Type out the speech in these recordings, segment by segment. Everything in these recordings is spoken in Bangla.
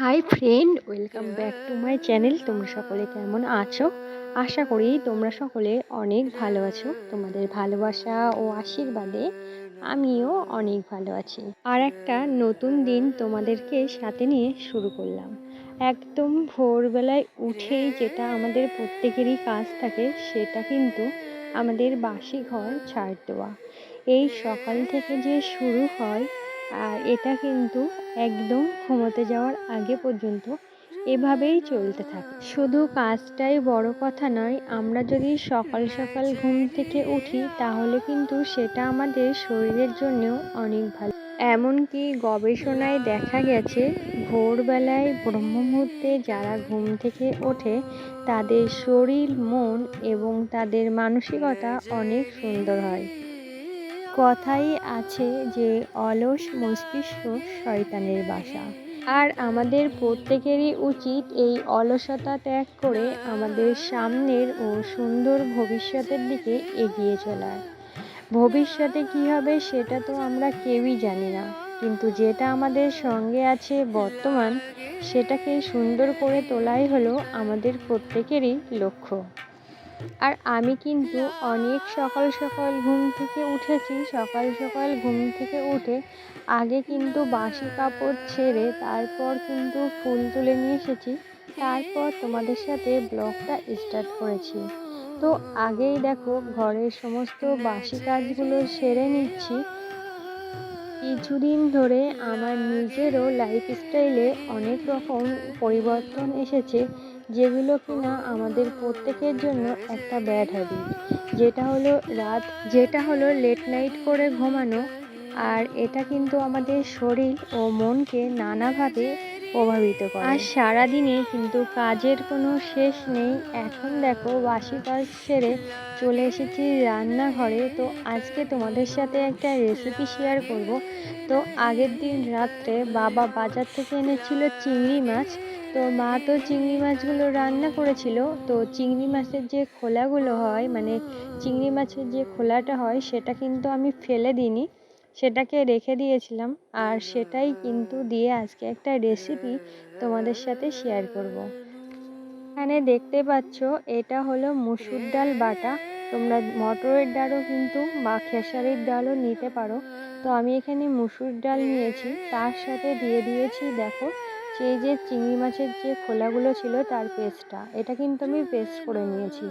Hi friend welcome back to my channel তোমরা সকলে কেমন আছো? আশা করি তোমরা সকলে অনেক ভালো আছো। তোমাদের ভালোবাসা ও আশীর্বাদে আমিও অনেক ভালো আছি। আর একটা নতুন দিন তোমাদেরকে সাথে নিয়ে শুরু করলাম। একদম ভোরবেলায় উঠেই যেটা আমাদের প্রত্যেকেরই কাজ থাকে সেটা কিন্তু আমাদের বাসি ঘর ছাড় দেওয়া। এই সকাল থেকে যে শুরু হয় আর এটা কিন্তু একদম ঘুমোতে যাওয়ার আগে পর্যন্ত এভাবেই চলতে থাকে। শুধু কাজটাই বড় কথা নয়, আমরা যদি সকাল সকাল ঘুম থেকে উঠি, তাহলে কিন্তু সেটা আমাদের শরীরের জন্যও অনেক ভালো। এমনকি গবেষণায় দেখা গেছে, ভোরবেলায় ব্রহ্ম মুহূর্তে যারা ঘুম থেকে ওঠে, তাদের শরীর, মন এবং তাদের মানসিকতা অনেক সুন্দর হয়। কথাই আছে যে অলস মস্তিষ্ক শয়তানের বাসা। আর আমাদের প্রত্যেকেরই উচিত এই অলসতা ত্যাগ করে আমাদের সামনের ও সুন্দর ভবিষ্যতের দিকে এগিয়ে চলার। ভবিষ্যতে কী হবে সেটা তো আমরা কেউই জানি না। কিন্তু যেটা আমাদের সঙ্গে আছে বর্তমান, সেটাকে সুন্দর করে তোলাই হলো আমাদের প্রত্যেকেরই লক্ষ্য। আর আমি কিন্তু অনেক সকাল সকাল ঘুম থেকে উঠেছি। সকাল সকাল ঘুম থেকে উঠে আগে কিন্তু বাসি কাপড় ছেড়ে তারপর কিন্তু ফুল তুলে নিয়ে এসেছি। তারপর তোমাদের সাথে ব্লগটা স্টার্ট করেছি। তো আগেই দেখো ঘরের সমস্ত বাসি কাজগুলো সেরে নিচ্ছি। কিছুদিন ধরে আমার নিজেরও লাইফস্টাইলে অনেক রকম পরিবর্তন এসেছে। যেগুলো কিনা আমাদের প্রত্যেকের জন্য একটা ব্যাড হ্যাবিট যেটা হলো রাত, যেটা হলো লেট নাইট করে ঘুমানো, আর এটা কিন্তু আমাদের শরীর ও মনকে নানাভাবে প্রভাবিত করে। আর সারাদিনে কিন্তু কাজের কোনো শেষ নেই। এখন দেখো বাসি কাজ সেরে চলে এসেছি রান্নাঘরে। তো আজকে তোমাদের সাথে একটা রেসিপি শেয়ার করব। তো আগের দিন রাত্রে বাবা বাজার থেকে এনেছিল চিংড়ি মাছ। তো মা তো চিংড়ি মাছগুলো রান্না করেছিল। তো চিংড়ি মাছের যে খোলাগুলো হয় মানে চিংড়ি মাছের যে খোলাটা হয়, সেটা কিন্তু আমি ফেলে দিইনি। সেটাকে রেখে দিয়েছিলাম আর সেটাই কিন্তু দিয়ে আজকে একটা রেসিপি তোমাদের সাথে শেয়ার করব। এখানে দেখতে পাচ্ছ, এটা হলো মুসুর ডাল বাটা। তোমরা মটরের ডালও কিন্তু বা খেসারির ডালও নিতে পারো। তো আমি এখানে মুসুর ডাল নিয়েছি, তার সাথে দিয়ে দিয়েছি, দেখো সেই যে চিংড়ি মাছের যে খোলাগুলো ছিল তার পেস্টটা এটা কিন্তু আমি পেস্ট করে নিয়েছি।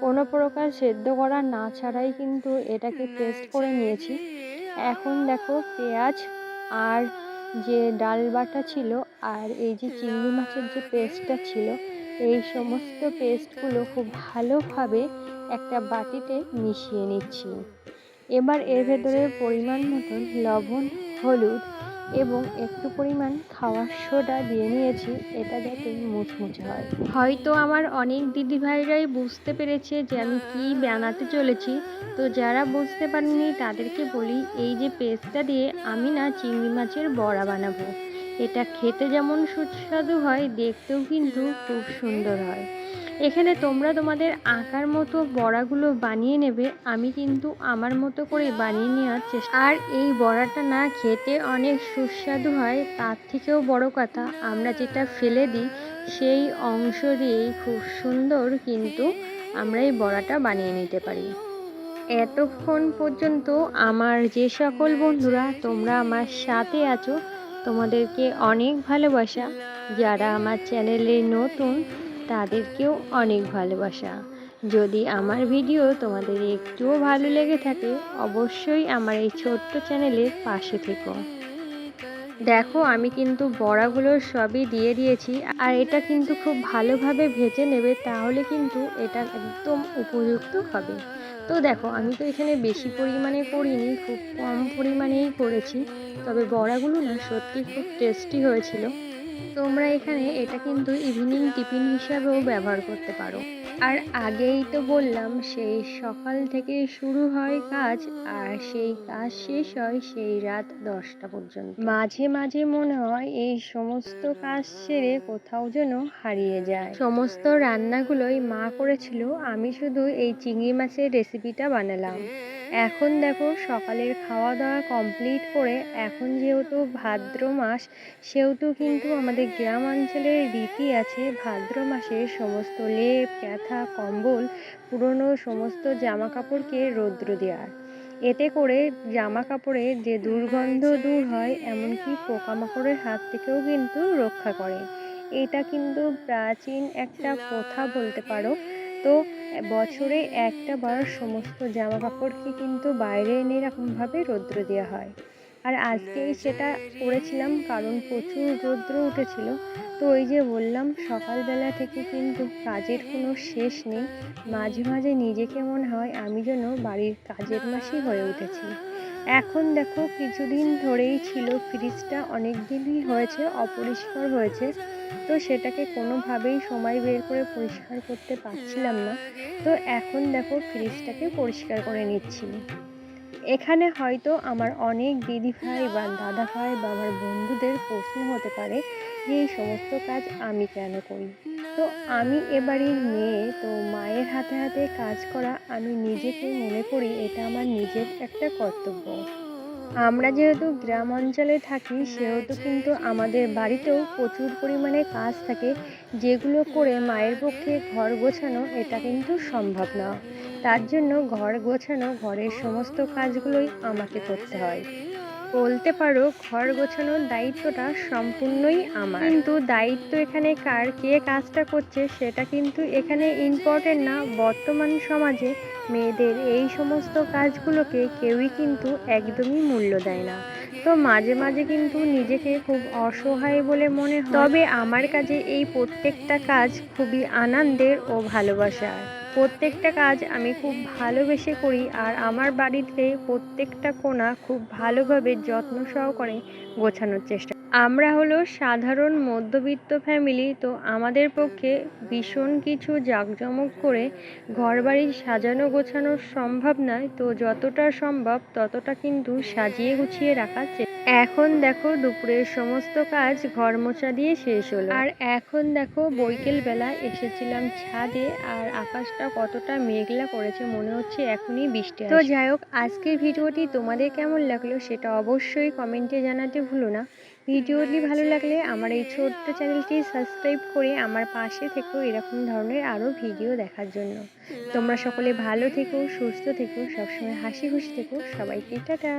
কোনো প্রকার সেদ্ধ করা না ছাড়াই কিন্তু এটাকে পেস্ট করে নিয়েছি। এখন দেখো পেঁয়াজ আর যে ডাল বাটা ছিল আর এই যে চিংড়ি মাছের যে পেস্টটা ছিল, এই সমস্ত পেস্টগুলো খুব ভালোভাবে একটা বাটিতে মিশিয়ে নিচ্ছি। এবার এর ভেতরে পরিমাণ মতন লবণ, হলুদ এবং একটু পরিমাণ খাওয়ার সোডা দিয়ে নিয়েছি, এটা যাতে মুচমুচে হয়। হয়তো আমার অনেক দিদিভাইরাই বুঝতে পেরেছে যে আমি কি বানাতে চলেছি। তো যারা বুঝতে পারেনি তাদেরকে বলি, এই যে পেস্টটা দিয়ে আমি না চিংড়ি মাছের বড়া বানাবো। এটা খেতে যেমন সুস্বাদু হয়, দেখতেও কিন্তু খুব সুন্দর হয়। এখানে তোমরা তোমাদের আঁকার মতো বড়াগুলো বানিয়ে নেবে, আমি কিন্তু আমার মতো করে বানিয়ে নেওয়ার চেষ্টা। আর এই বড়াটা না খেতে অনেক সুস্বাদু হয়, তার থেকেও বড় কথা, আমরা যেটা ফেলে দিই, সেই অংশ দিয়েই খুব সুন্দর কিন্তু আমরা এই বড়াটা বানিয়ে নিতে পারি। এতক্ষণ পর্যন্ত আমার যে সকল বন্ধুরা, তোমরা আমার সাথে আছো, তোমাদেরকে অনেক ভালোবাসা। যারা আমার চ্যানেলে নতুন তাদেরকেও অনেক ভালোবাসা। যদি আমার ভিডিও তোমাদের একটুও ভালো লেগে থাকে, অবশ্যই আমার এই ছোট্ট চ্যানেলের পাশে থেকো। দেখো, আমি কিন্তু বড়াগুলো সবই দিয়ে দিয়েছি, আর এটা কিন্তু খুব ভালোভাবে ভেজে নেবে, তাহলে কিন্তু এটা একদম উপযুক্ত হবে। তো দেখো, আমি তো এখানে বেশি পরিমাণে করিনি, খুব কম পরিমাণেই করেছি, তবে বড়াগুলো না সত্যি খুব টেস্টি হয়েছিল। তোমরা এখানে এটা কিন্তু ইভিনিং টিফিন হিসাবেও ব্যবহার করতে পারো। আর আগেই তো বললাম, সেই সকাল থেকে শুরু হয় কাজ, আর সেই কাজ শেষ হয় সেই রাত দশটা পর্যন্ত। মাঝে মাঝে মনে হয় এই সমস্ত কাজ সেরে কোথাও যেন হারিয়ে যায়। সমস্ত রান্নাগুলোই মা করেছিল, আমি শুধু এই চিংড়ি মাছের রেসিপিটা বানালাম। এখন দেখো সকালের খাওয়া দাওয়া কমপ্লিট করে এখন যেহেতু ভাদ্র মাস, সেহেতু কিন্তু আমাদের গ্রাম অঞ্চলের রীতি আছে ভাদ্র মাসে সমস্ত লেপ ক্যাথা কম্বল, পুরনো সমস্ত জামা কাপড়কে রৌদ্র দেওয়ার। এতে করে জামা কাপড়ের যে দুর্গন্ধ দূর হয়, এমনকি পোকামাকড়ের হাত থেকেও কিন্তু রক্ষা করে। এটা কিন্তু প্রাচীন একটা প্রথা বলতে পারো তো বছরে একটা বার সমস্ত জামা কাপড়কে কিন্তু বাইরে এনে এরকমভাবে রৌদ্র দেওয়া হয়। আর আজকেই সেটা করেছিলাম কারণ প্রচুর রৌদ্র উঠেছিল। তো ওই যে বললাম, সকালবেলা থেকে কিন্তু কাজের কোনো শেষ নেই। মাঝে মাঝে নিজেকে মনে হয়, আমি যেন বাড়ির কাজের মাসি হয়ে উঠেছি। এখন দেখো, কিছুদিন ধরেই ছিল, ফ্রিজটা অনেক দিনই হয়েছে, অপরিষ্কার হয়েছে। তো সেটাকে কোনোভাবেই সময় বের করে পরিষ্কার করতে পারছিলাম না। তো এখন দেখো ফ্রিজটাকে পরিষ্কার করে নিচ্ছি। এখানে হয়তো আমার অনেক দিদি ভাই বা দাদা ভাই বা আমার বন্ধুদের প্রশ্ন হতে পারে যে এই সমস্ত কাজ আমি কেন করি? তো আমি এবাড়ির মেয়ে, তো মায়ের হাতে হাতে কাজ করা আমি নিজেকে মনে করি এটা আমার নিজের একটা কর্তব্য। আমরা যেহেতু গ্রাম অঞ্চলে থাকি, সেহেতু কিন্তু আমাদের বাড়িতেও প্রচুর পরিমাণে কাজ থাকে, যেগুলো করে মায়ের পক্ষে ঘর গোছানো এটা কিন্তু সম্ভব না। তার জন্য ঘর গোছানো, ঘরের সমস্ত কাজগুলোই আমাকে করতে হয়। বলতে পারো, ঘর গোছানোর দায়িত্বটা সম্পূর্ণই আমার। কিন্তু দায়িত্ব এখানে কার কে কাজটা করছে সেটা কিন্তু এখানে ইম্পর্টেন্ট না। বর্তমান সমাজে মেয়েদের এই সমস্ত কাজগুলোকে কেউই কিন্তু একদমই মূল্য দেয় না। তো মাঝে মাঝে কিন্তু নিজেকে খুব অসহায় বলে মনে হয়। তবে আমার কাছে এই প্রত্যেকটা কাজ খুবই আনন্দের ও ভালোবাসার। প্রত্যেকটা কাজ আমি খুব ভালোবেসে করি আর আমার বাড়িতে প্রত্যেকটা কোণা খুব ভালোভাবে যত্ন সহকারে গোছানোর চেষ্টা আমরা হলো সাধারণ মধ্যবিত্ত ফ্যামিলি তো আমাদের পক্ষে ভীষণ কিছু জাঁকজমক করে ঘরবাড়ি সাজানো গোছানো সম্ভব নয়। তো যতটা সম্ভব ততটা কিন্তু সাজিয়ে গুছিয়ে চেষ্টা। এখন দেখো দুপুরের সমস্ত কাজ ঘর মোছা দিয়ে শেষ হলো। আর এখন দেখো বৈকেল বেলা এসেছিলাম ছাদে আর আকাশটা কতটা মেঘলা করেছে মনে হচ্ছে এখনই বৃষ্টি তো যাই হোক আজকের ভিডিওটি তোমাদের কেমন লাগল সেটা অবশ্যই কমেন্টে জানাতে ভুলো না। ভিডিওটি ভালো লাগলে আমার এই ছোট্ট চ্যানেলটি সাবস্ক্রাইব করে আমার পাশে থেকেও এরকম ধরনের আরও ভিডিও দেখার জন্য। তোমরা সকলে ভালো থেকো, সুস্থ থেকো, সবসময় হাসি খুশি থেকো। সবাইকে টাটা।